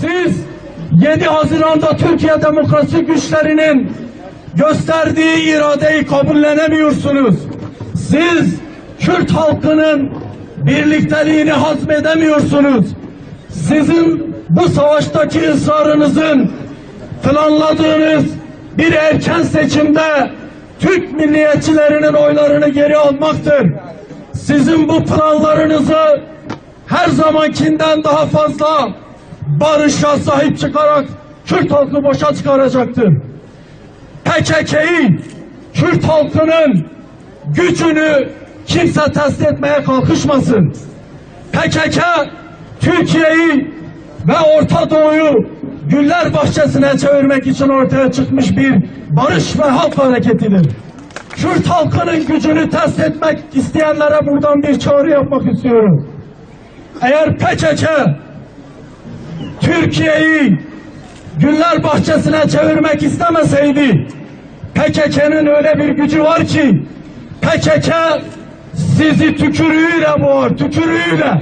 Siz 7 Haziran'da Türkiye demokrasi güçlerinin gösterdiği iradeyi kabullenemiyorsunuz. Siz Kürt halkının birlikteliğini hazmedemiyorsunuz. Sizin bu savaştaki ısrarınızın planladığınız bir erken seçimde Türk milliyetçilerinin oylarını geri almaktır. Sizin bu planlarınızı her zamankinden daha fazla barışa sahip çıkarak Kürt halkı boşa çıkaracaktır. PKK'yi Kürt halkının gücünü kimse test etmeye kalkışmasın. PKK Türkiye'yi ve Orta Doğu'yu güller bahçesine çevirmek için ortaya çıkmış bir barış ve halk hareketidir. Kürt halkının gücünü test etmek isteyenlere buradan bir çağrı yapmak istiyorum. Eğer PKK Türkiye'yi güller bahçesine çevirmek istemeseydi PKK'nın öyle bir gücü var ki PKK sizi tükürüğüyle boğar, tükürüğüyle.